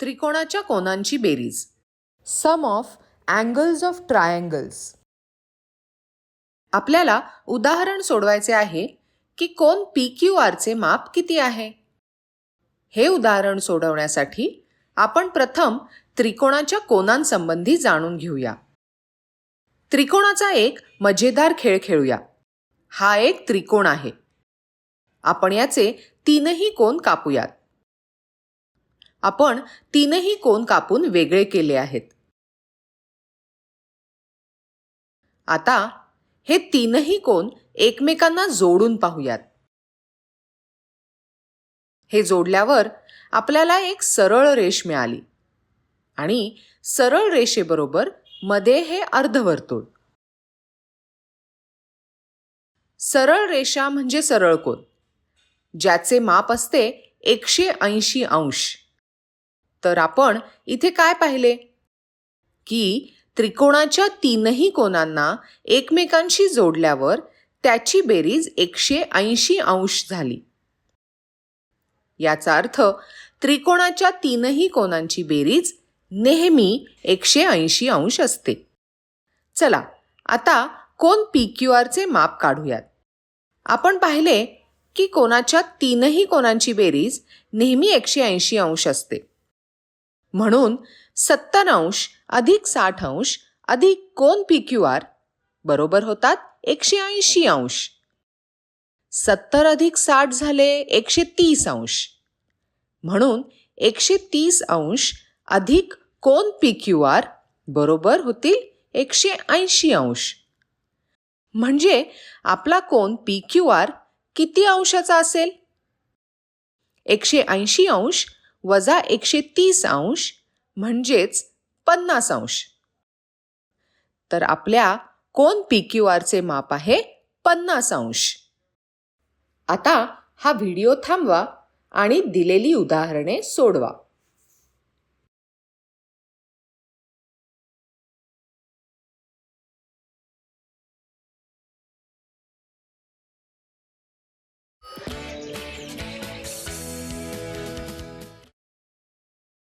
त्रिकोणाच्या कोनांची बेरीज. Sum of angles of triangles आपल्याला उदाहरण सोडवायचे आहे की कोन पी क्यू आरचे माप किती आहे? हे उदाहरण सोडवण्यासाठी आपण प्रथम त्रिकोणाच्या कोनांसंबंधी जाणून घेऊया. त्रिकोणाचा एक मजेदार खेळ खेळूया. हा एक त्रिकोण आहे. आपण याचे तीनही कोन कापूयात. आपण तीनही कोन कापून वेगळे केले आहेत. आता हे तीनही कोन एकमेकांना जोडून पाहूयात. हे जोडल्यावर आपल्याला एक सरळ रेष मिळाली. आणि सरळ रेषेबरोबरमध्ये हे अर्धवर्तुळ. सरळ रेषा म्हणजे सरळ कोन ज्याचे माप असते एकशे ऐंशी अंश. तर आपण इथे काय पाहिले? की त्रिकोणाच्या तीनही कोनांना एकमेकांशी जोडल्यावर त्याची बेरीज एकशे ऐंशी अंश झाली. याचा अर्थ त्रिकोणाच्या तीनही कोनांची बेरीज नेहमी एकशे ऐंशी अंश असते. चला आता कोण पी क्यू आरचे माप काढूयात. आपण पाहिले की कोणाच्या तीनही कोनांची बेरीज नेहमी एकशे ऐंशी अंश असते. म्हणून सत्तर अंश अधिक साठ अंश अधिक कोन पी क्यू आर बरोबर होतात एकशे ऐंशी अंश. सत्तर अधिक साठ झाले एकशे तीस अंश. म्हणून एकशे तीस अंश अधिक कोन पी क्यू आर बरोबर होतील एकशे ऐंशी अंश. म्हणजे आपला कोन पी क्यू आर किती अंशाचा असेल? एकशे ऐंशी अंश वजा एकशे तीस अंश म्हणजेच पन्नास अंश. तर आपल्या कोण पी क्यू आरचे माप आहे पन्नास अंश. आता हा व्हिडिओ थांबवा आणि दिलेली उदाहरणे सोडवा.